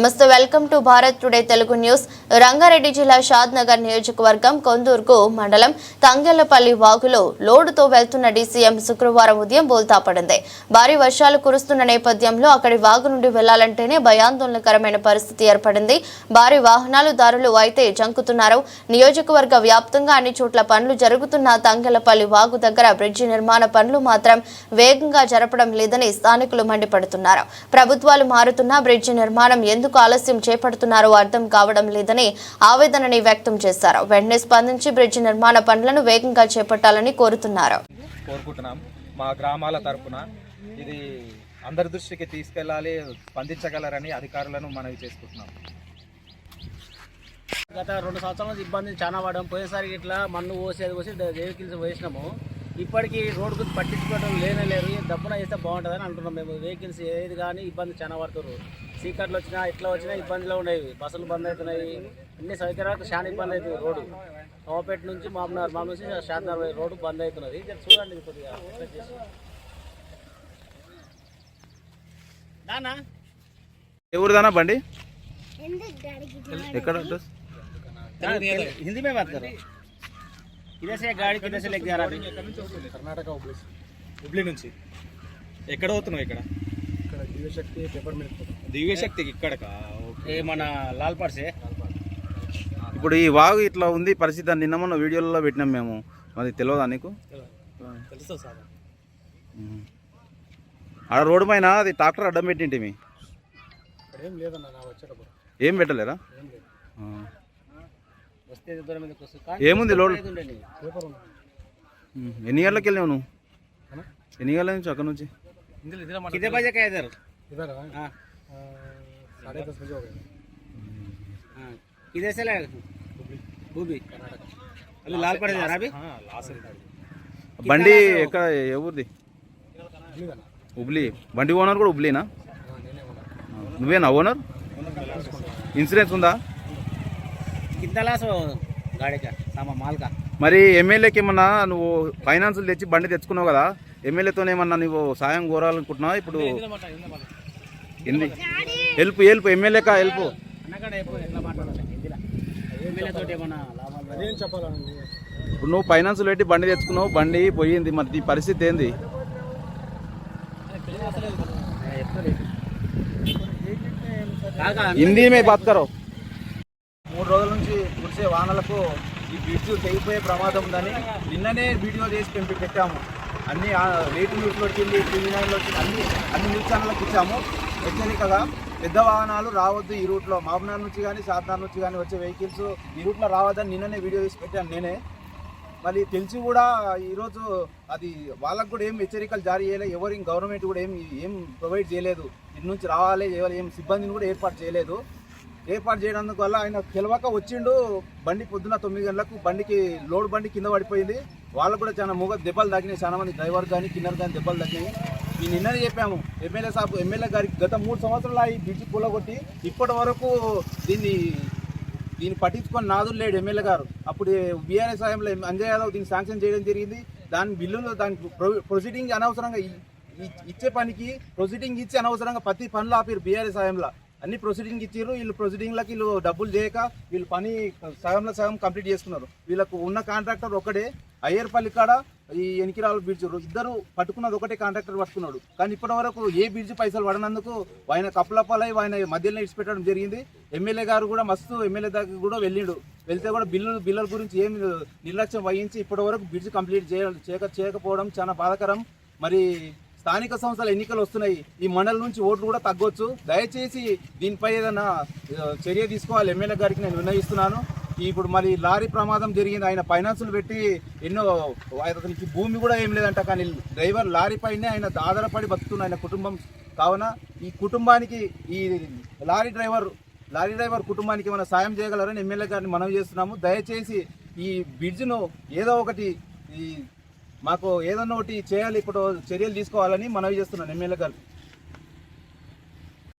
నమస్తే welcome to Bharat today Telugu news. Rangareddy జిల్లా షాద్ నగర్ నియోజకవర్గం కొందూర్కు మండలం తంగెళ్ళపల్లి వాగులో లోడుతో వెళ్తున్న డీసీఎం శుక్రవారం ఉదయం బోల్తా పడింది. భారీ వర్షాలు కురుస్తున్న నేపథ్యంలో అక్కడి వాగు నుండి వెళ్ళాలంటేనే భయాందోళనకరమైన పరిస్థితి ఏర్పడింది. భారీ వాహనాలు దారులు అయితే జంకుతున్నారు. నియోజకవర్గ వ్యాప్తంగా అన్ని చోట్ల పనులు జరుగుతున్న తంగెళ్ళపల్లి వాగు దగ్గర బ్రిడ్జి నిర్మాణ పనులు మాత్రం వేగంగా జరపడం లేదని స్థానికులు మండిపడుతున్నారు. ప్రభుత్వాలు మారుతున్నా బ్రిడ్జి నిర్మాణం ఎందుకు ఆలస్యం చేపడుతున్నారో అర్థం కావడం లేదని ఆవేదనని వ్యక్తం చేశారు. వెంటనే స్పందించి బ్రిడ్జి నిర్మాణ పనులను వేగంగా చేపట్టాలని కోరుతున్నారు. మా గ్రామాల తరపున ఇది అందరి దృష్టికి తీసుకెళ్ళాలి స్పందించగలరని అధికారులను మనవి చేసుకుంటున్నాం. గత రెండు సంవత్సరాల నుంచి ఇబ్బంది చాలా పడడం. పోయేసరికి ఇట్లా మన్ను పోసేది పోసి వెహికల్స్ వేసినాము ఇప్పటికీ రోడ్ గురించి పట్టించుకోవడం లేనే లేరు దప్పున చేస్తే బాగుంటుందని అంటున్నాం మేము. వెహికల్స్ ఏది కానీ ఇబ్బంది చాలా పడుతున్నారు. చీకట్లు వచ్చినా ఇట్లా వచ్చినా ఇబ్బందిలో ఉండేవి. బస్సులు బంద్ అవుతున్నాయి. అన్ని సౌకర్యాలకు చాలా ఇబ్బంది అవుతుంది రోడ్డు. తోపేట నుంచి మామూలు మా నుంచి శాంతనార్ రోడ్డు బంద్ అవుతున్నది. చూడండి కొద్దిగా ఎవరిదానా బండి? ఎక్కడ హిందీ మే గాడి లెగ్ కర్ణాటక హుబ్లీ హుబ్లీ నుంచి. ఎక్కడ పోతున్నావు ఇక్కడ? ఇక్కడ జీవశక్తి పేపర్ మిల్ దివ్యశక్తికి ఇక్కడ మన లాల్పాడ్ से ఇప్పుడు ఈ వాగు ఇట్లా ఉంది పరిస్థితి అని నిన్న మొన్న వీడియోలలో పెట్టినాం మేము. మరి తెలియదా నీకు. ఆడ రోడ్డు పైన అది ట్రాక్టర్ అడ్డం పెట్టింటిమి ఇక్కడ ఏం పెట్టలేరా? ఏం లేదు. ఆ. వస్తే దూరం మీద వస్తుంది ఏముంది లోడ్. ఎన్ని గంటలకు వెళ్ళావు నువ్వు? ఎన్ని గంటల నుంచి? అక్కడ నుంచి? कितने बजे का है इधर इधर हाँ हाँ साढ़े दस बजे हो गए हाँ किधर से लाए बूबी अभी लालपाड़ से जा रहा अभी బండి ఎక్కడ ఏ ఊరిది इडली का ना హుబ్లీ బండి ఓనర్ కూడా హుబ్లీనా हाँ నేనే ఉన్నా ఆ. నువ్వేనా ఓనర్ ఇన్సూరెన్స్ ఉందా कितना लास हो गाड़ी का सामान माल का మరి ఎమ్మెల్యేకి ఏమన్నా నువ్వు ఫైనాన్సులు తెచ్చి బండి తెచ్చుకున్నావు కదా ఎమ్మెల్యేతో ఏమన్నా నువ్వు సాయం కోరాలనుకుంటున్నావా ఇప్పుడు హెల్ప్ హెల్ప్ హెల్ప్? ఎమ్మెల్యే అదేం చెప్పాలండి ఇప్పుడు నువ్వు ఫైనాన్సులు పెట్టి బండి తెచ్చుకున్నావు బండి పోయింది మరి నీ పరిస్థితి ఏంది? హిందీ మే బాత్ కరో మూడు రోజుల నుంచి కురిసే వానలకు ఈ బ్రిడ్జ్ తెగిపోయే ప్రమాదం ఉందని నిన్ననే వీడియో చేసి పెంపి పెట్టాము. అన్ని లేట్ న్యూస్లో వచ్చింది టీవీ నైన్లో వచ్చింది అన్ని అన్ని న్యూస్ ఛానళ్ళకి ఇచ్చాము. హెచ్చరికగా పెద్ద వాహనాలు రావద్దు ఈ రూట్లో. మామనార్ నుంచి కానీ సాత్నార్ నుంచి కానీ వచ్చే వెహికల్స్ ఈ రూట్లో రావద్దని నిన్ననే వీడియో తీసి పెట్టాను నేనే. మళ్ళీ తెలిసి కూడా ఈరోజు అది వాళ్ళకు కూడా ఏం హెచ్చరికలు జారీ చేయలేదు ఎవరి గవర్నమెంట్ కూడా ఏం ఏం ప్రొవైడ్ చేయలేదు. ఇటు నుంచి రావాలి ఎవరు ఏం సిబ్బందిని కూడా ఏర్పాటు చేయలేదు. ఏర్పాటు చేయడానికి వల్ల ఆయన తెలవక వచ్చిండు. బండి పొద్దున తొమ్మిది గంటలకు బండికి లోడ్ బండి కింద పడిపోయింది. వాళ్ళకు కూడా చాలా మూగ దెబ్బలు తగ్గినాయి చాలా మంది డ్రైవర్ కానీ కిన్నర్ కానీ దెబ్బలు తగ్గినాయి ఈ నిన్ననే చెప్పాము ఎమ్మెల్యే సాబ్ ఎమ్మెల్యే గారికి గత మూడు సంవత్సరాలు ఈ బ్రిడ్జి కూలగొట్టి ఇప్పటి వరకు దీన్ని దీన్ని పట్టించుకొని నాదులు లేడు ఎమ్మెల్యే గారు. అప్పుడు బీఆర్ఎస్ హయాంలో అంజయ్ యాదవ్ దీన్ని శాంక్షన్ చేయడం జరిగింది. దాని బిల్లులో దానికి ప్రొసీడింగ్ అనవసరంగా ఇ- ఇచ్చే పనికి ప్రొసీడింగ్ ఇచ్చి అనవసరంగా ప్రతి పనులు ఆపారు బీఆర్ఎస్ హయాంలో. అన్ని ప్రొసీడింగ్ ఇచ్చారు వీళ్ళు ప్రొసీడింగ్లకి వీళ్ళు డబ్బులు చేయక వీళ్ళు పని సగంలో సగం కంప్లీట్ చేసుకున్నారు. వీళ్ళకు ఉన్న కాంట్రాక్టర్ ఒకటే అయ్యర్పల్లి కాడ ఈ ఎనికిరాల బ్రిడ్జ్ ఇద్దరు పట్టుకున్నది ఒకటే కాంట్రాక్టర్ పట్టుకున్నాడు. కానీ ఇప్పటి వరకు ఏ బ్రిడ్జ్ పైసలు పడనందుకు ఆయన కప్పులపాలై ఆయన మధ్యలో ఇడిచిపెట్టడం జరిగింది. ఎమ్మెల్యే గారు కూడా మస్తు ఎమ్మెల్యే దగ్గర కూడా వెళ్ళిండు. వెళ్తే కూడా బిల్లులు బిల్లుల గురించి ఏం నిర్లక్ష్యం వహించి ఇప్పటి వరకు బ్రిడ్జ్ కంప్లీట్ చేయ చేయక చేయకపోవడం చాలా బాధాకరం. మరి స్థానిక సంస్థల ఎన్నికలు వస్తున్నాయి. ఈ మండల నుంచి ఓట్లు కూడా తగ్గొచ్చు. దయచేసి దీనిపై ఏదైనా చర్య తీసుకోవాలి. ఎమ్మెల్యే గారికి నేను విన్నవిస్తున్నాను. ఇప్పుడు మరి లారీ ప్రమాదం జరిగింది. ఆయన ఫైనాన్సులు పెట్టి ఎన్నో అతనికి భూమి కూడా ఏం లేదంట. కానీ డ్రైవర్ లారీ పైనే ఆయన ఆధారపడి బతుకుతున్న ఆయన కుటుంబం. కావున ఈ కుటుంబానికి ఈ లారీ డ్రైవర్ లారీ డ్రైవర్ కుటుంబానికి ఏమైనా సాయం చేయగలరని ఎమ్మెల్యే గారిని మనవి చేస్తున్నాము. దయచేసి ఈ బ్రిడ్జ్ను ఏదో ఒకటి ఈ మాకు ఏదన్నా ఒకటి చేయాలి ఇప్పుడు చర్యలు తీసుకోవాలని మనవి చేస్తున్నాను ఎమ్మెల్యే గారు.